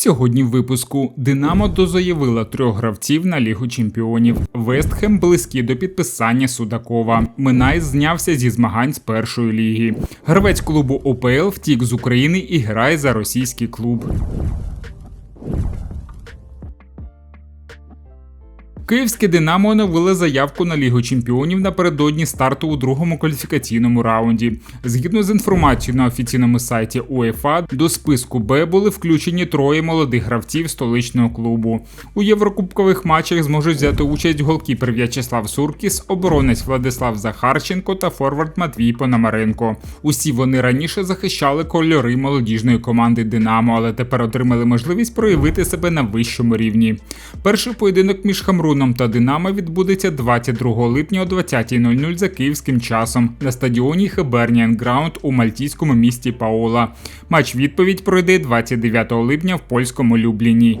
Сьогодні в випуску Динамо дозаявила трьох гравців на Лігу Чемпіонів. Вестхем близькі до підписання Судакова. Минай знявся зі змагань з першої ліги. Гравець клубу ОПЛ втік з України і грає за російський клуб. Київське Динамо оновили заявку на Лігу Чемпіонів напередодні старту у другому кваліфікаційному раунді. Згідно з інформацією на офіційному сайті УЄФА, до списку Б були включені троє молодих гравців столичного клубу. У єврокубкових матчах зможуть взяти участь голкіпер В'ячеслав Суркіс, оборонець Владислав Захарченко та форвард Матвій Пономаренко. Усі вони раніше захищали кольори молодіжної команди Динамо, але тепер отримали можливість проявити себе на вищому рівні. Перший поєдинок між Хамруном Ворскла та Динамо відбудеться 22 липня о 20.00 за київським часом на стадіоні Хеберніан Граунд у мальтійському місті Паола. Матч відповідь пройде 29 липня в польському Любліні.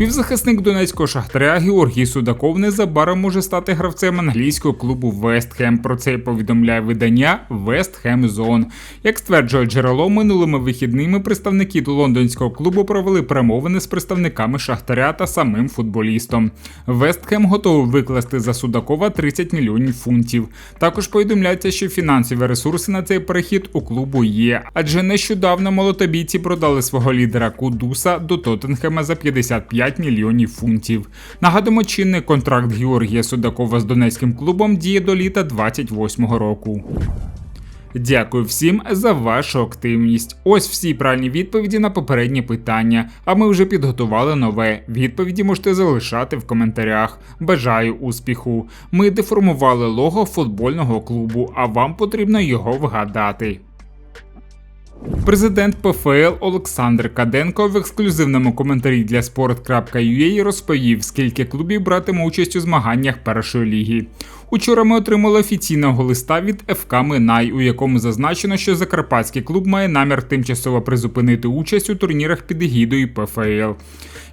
Півзахисник донецького шахтаря Георгій Судаков незабаром може стати гравцем англійського клубу Вестхем. Про це повідомляє видання Вестхем Зон. Як стверджує джерело, минулими вихідними представники лондонського клубу провели перемовини з представниками Шахтаря та самим футболістом. Вестхем готовий викласти за Судакова 30 мільйонів фунтів. Також повідомляється, що фінансові ресурси на цей перехід у клубу є, адже нещодавно молотобійці продали свого лідера Кудуса до Тоттенхема за 50 5 мільйонів фунтів. Нагадуємо, чинний контракт Георгія Судакова з донецьким клубом діє до літа 28-го року. Дякую всім за вашу активність. Ось всі правильні відповіді на попередні питання. А ми вже підготували нове. Відповіді можете залишати в коментарях. Бажаю успіху! Ми деформували лого футбольного клубу, а вам потрібно його вгадати. Президент ПФЛ Олександр Каденко в ексклюзивному коментарі для sport.ua розповів, скільки клубів братиме участь у змаганнях першої ліги. Учора ми отримали офіційного листа від ФК Минай, у якому зазначено, що Закарпатський клуб має намір тимчасово призупинити участь у турнірах під егідою ПФЛ.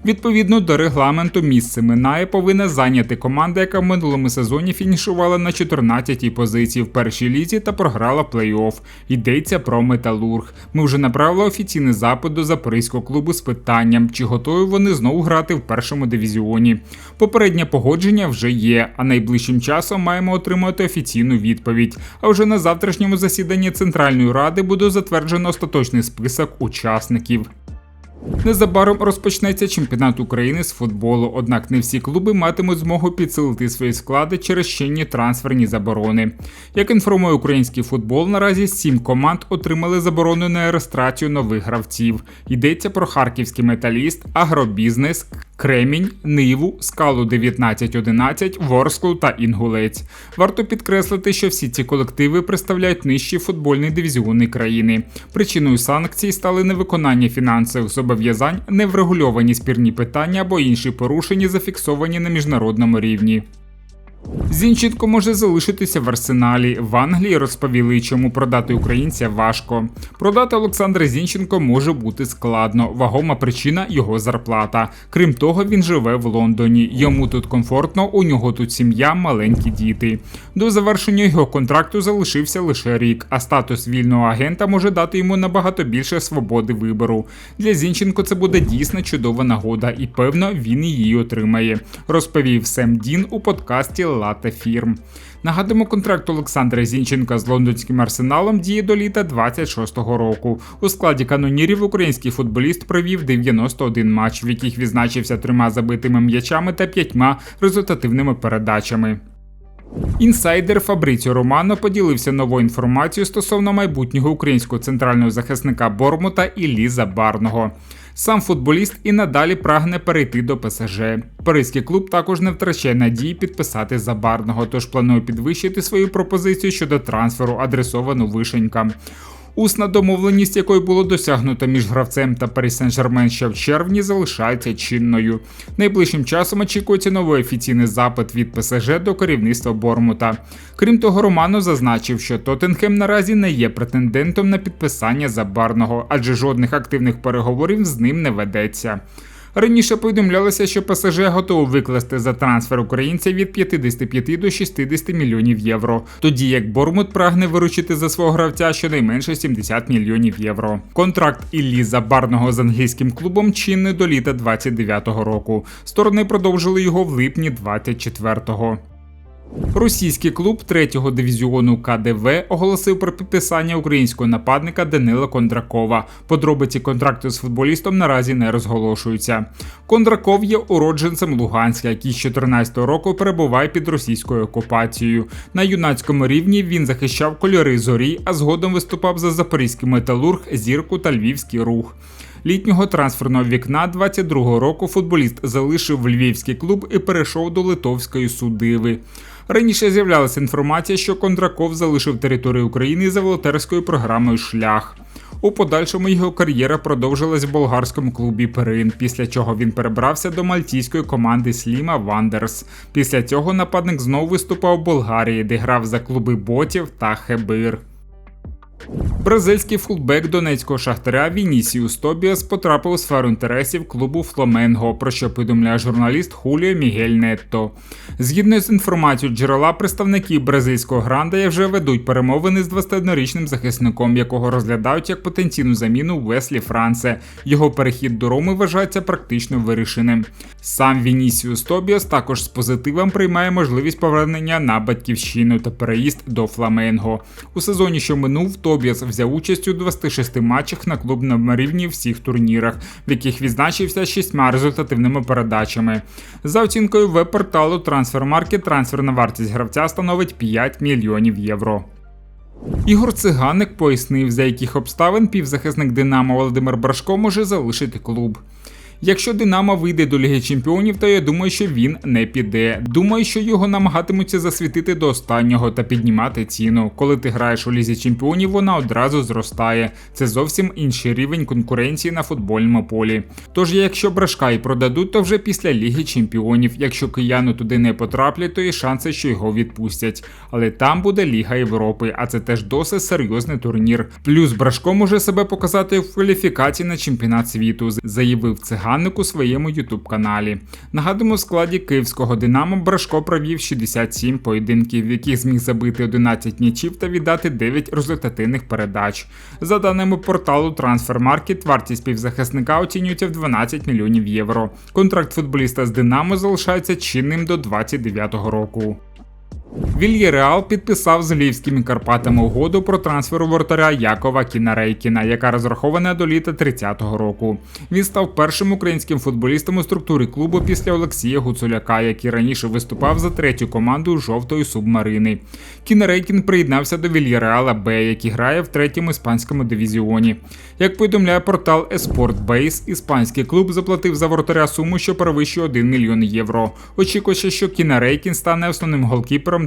Відповідно до регламенту, місце Минає повинна зайняти команда, яка в минулому сезоні фінішувала на 14-й позиції в першій лізі та програла плей-офф. Йдеться про Металург. Ми вже направила офіційний запит до запорізького клубу з питанням, чи готові вони знову грати в першому дивізіоні. Попереднє погодження вже є, а найближчим часом маємо отримати офіційну відповідь. А вже на завтрашньому засіданні Центральної ради буде затверджено остаточний список учасників. Незабаром розпочнеться чемпіонат України з футболу, однак не всі клуби матимуть змогу підсилити свої склади через чинні трансферні заборони. Як інформує український футбол, наразі сім команд отримали заборону на реєстрацію нових гравців. Йдеться про харківський металіст, агробізнес, Кремінь, Ниву, Скалу 1911, Ворсклу та Інгулець. Варто підкреслити, що всі ці колективи представляють нижчі футбольні дивізіони країни. Причиною санкцій стали невиконання фінансових зобов'язань, неврегульовані спірні питання або інші порушення, зафіксовані на міжнародному рівні. Зінченко може залишитися в арсеналі. В Англії розповіли, чому продати українця важко. Продати Олександра Зінченко може бути складно. Вагома причина його зарплата. Крім того, він живе в Лондоні. Йому тут комфортно, у нього тут сім'я, маленькі діти. До завершення його контракту залишився лише рік, а статус вільного агента може дати йому набагато більше свободи вибору. Для Зінченко це буде дійсно чудова нагода, і певно він її отримає. Розповів Сем Дін у подкасті Лата Фірм. Нагадуємо, контракт Олександра Зінченка з лондонським арсеналом діє до літа 26-го року. У складі канонірів український футболіст провів 91 матч, в яких відзначився трьома забитими м'ячами та п'ятьма результативними передачами. Інсайдер Фабріціо Романо поділився новою інформацією стосовно майбутнього українського центрального захисника Бормута Іллі Забарного. Сам футболіст і надалі прагне перейти до ПСЖ. Паризький клуб також не втрачає надії підписати Забарного, тож планує підвищити свою пропозицію щодо трансферу, адресовану вишенькам. Усна домовленість, якої було досягнуто між гравцем та Парі Сен-Жермен ще в червні, залишається чинною. Найближчим часом очікується новий офіційний запит від ПСЖ до керівництва Бормута. Крім того, Романо зазначив, що Тоттенхем наразі не є претендентом на підписання забарного, адже жодних активних переговорів з ним не ведеться. Раніше повідомлялося, що ПСЖ готовий викласти за трансфер українця від 55 до 60 мільйонів євро, тоді як Бормут прагне виручити за свого гравця щонайменше 70 мільйонів євро. Контракт Іллі Забарного з англійським клубом чинний до літа 29-го року. Сторони продовжили його в липні 24-го. Російський клуб 3-го дивізіону КДВ оголосив про підписання українського нападника Данила Кондракова. Подробиці контракту з футболістом наразі не розголошуються. Кондраков є уродженцем Луганська, який з 14 року перебуває під російською окупацією. На юнацькому рівні він захищав кольори зорі, а згодом виступав за запорізький металург, зірку та львівський рух. Літнього трансферного вікна 22-го року футболіст залишив львівський клуб і перейшов до литовської судиви. Раніше з'являлася інформація, що Кондраков залишив територію України за волонтерською програмою Шлях. У подальшому його кар'єра продовжилась в болгарському клубі Перин, після чого він перебрався до мальтійської команди Сліма Вандерс. Після цього нападник знову виступав в Болгарії, де грав за клуби Ботів та Хебир. Бразильський фулбек донецького шахтаря Вінісіус Тобіас потрапив у сферу інтересів клубу Фламенго, про що повідомляє журналіст Хуліо Мігель Нетто. Згідно з інформацією джерела, представники бразильського гранда вже ведуть перемовини з 21-річним захисником, якого розглядають як потенційну заміну Веслі Франце. Його перехід до Роми вважається практично вирішеним. Сам Вінісіус Тобіас також з позитивом приймає можливість повернення на батьківщину та переїзд до Фламенго. У сезоні, що минув, Тобіас взяв участь у 26 матчах на клубному рівні всіх турнірах, в яких відзначився шістьма результативними передачами. За оцінкою веб-порталу Transfermarkt, трансферна вартість гравця становить 5 мільйонів євро. Ігор Циганик пояснив, за яких обставин півзахисник Динамо Володимир Брашко може залишити клуб. Якщо Динамо вийде до Ліги Чемпіонів, то я думаю, що він не піде. Думаю, що його намагатимуться засвітити до останнього та піднімати ціну. Коли ти граєш у лізі чемпіонів, вона одразу зростає. Це зовсім інший рівень конкуренції на футбольному полі. Тож, якщо брашка і продадуть, то вже після Ліги Чемпіонів. Якщо кияну туди не потраплять, то є шанси, що його відпустять. Але там буде Ліга Європи, а це теж досить серйозний турнір. Плюс Брашко може себе показати в кваліфікації на чемпіонат світу, заявив циганник Ганник у своєму ютуб-каналі. Нагадуємо, в складі київського Динамо Брашко провів 67 поєдинків, в яких зміг забити 11 нічів та віддати 9 результативних передач. За даними порталу Transfermarkt, вартість півзахисника оцінюється в 12 мільйонів євро. Контракт футболіста з Динамо залишається чинним до 29 року. Вільєреал підписав з Львівськими Карпатами угоду про трансфер воротаря Якова Кінарейкіна, яка розрахована до літа 30-го року. Він став першим українським футболістом у структурі клубу після Олексія Гуцуляка, який раніше виступав за третю команду жовтої субмарини. Кінарейкін приєднався до Вільєреала Б, який грає в третьому іспанському дивізіоні. Як повідомляє портал Esport Base, іспанський клуб заплатив за воротаря суму, що перевищує 1 мільйон євро. Очікується, що Кінарейкін стане основним голкіпером